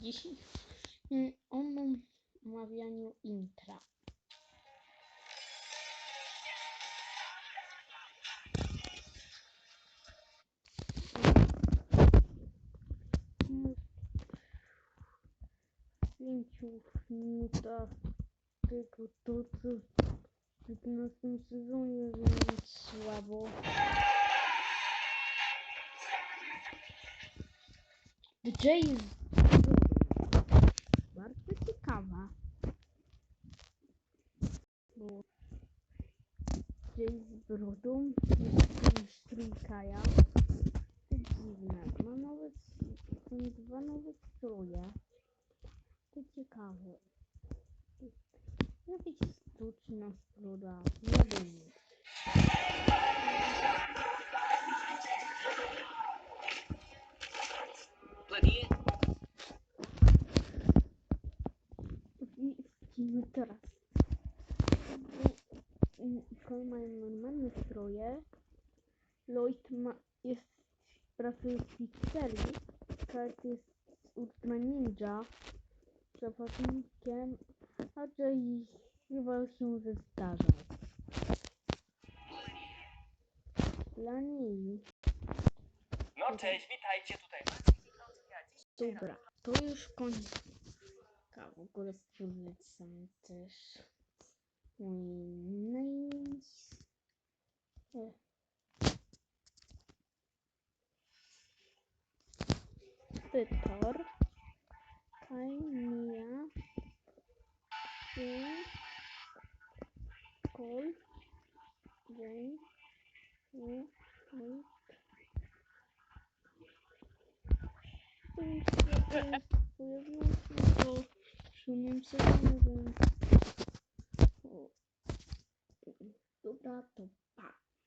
Dzisiaj o omawianiu intra. Pięciu minutach tego to co w 15 sezonie, więc słabo. Brodą. Bardzo ciekawa. Bo DJ z brodą jest strójkaja. To dziwne. Ma nowe, są dwa nowe stroje. To ciekawe. Jakaś sztuczna stroda. Nie wiem. Widzimy teraz. Koń mają normalne stroje. Lloyd ma, jest pracuje w pizzerii. Kurt jest ultra ninja. Zawodnikiem. A Jay chyba się zestarza. Dla niej. No cześć, witajcie tutaj. Dobra, to już koniec. W ogóle spróbuję też mój nice. E. Pytor. Kajmia. Jane. Cole. Jane. Nie. Nie. To już